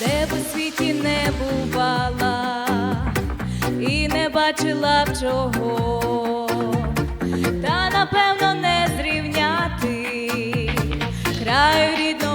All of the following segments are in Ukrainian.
де б у світі не бувала і не бачила б чого, та напевно не зрівняти краю рідного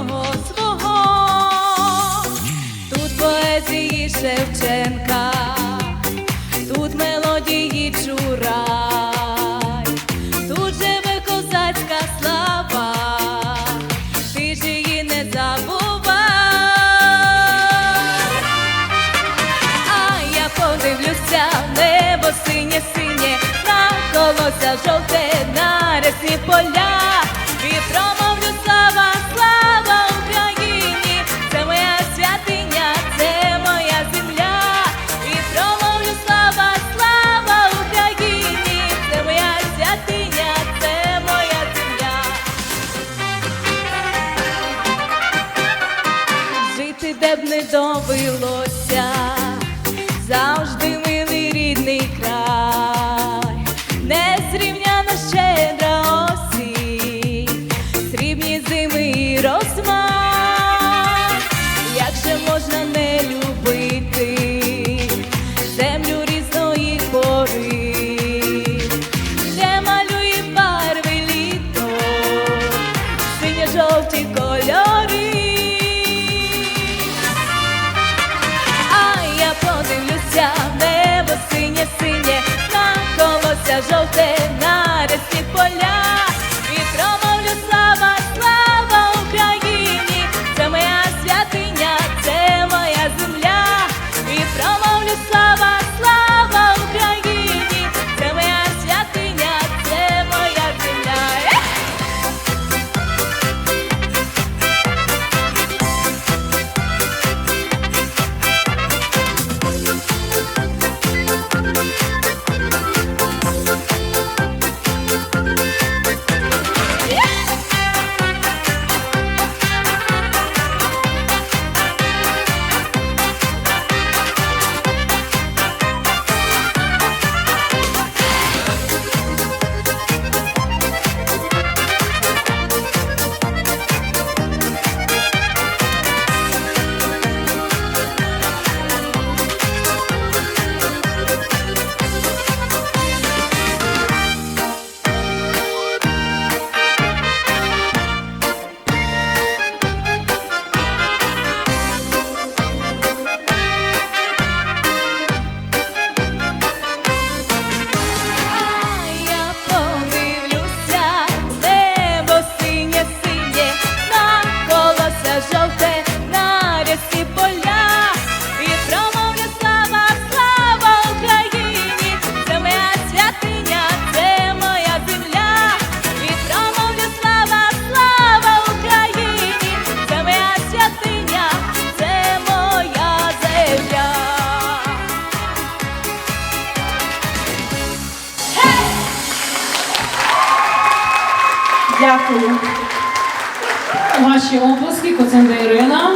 подивлюся, небо синє, синє, на колося жовте, на рясні поля. І промовлю слава, слава Україні, це моя святиня, це моя земля. І промовлю слава, слава Україні, це моя святиня, це моя земля. жити де б не довелося, завжди і розмах, як же можна не Дякую. Ваші обласки, Коценда Ірина.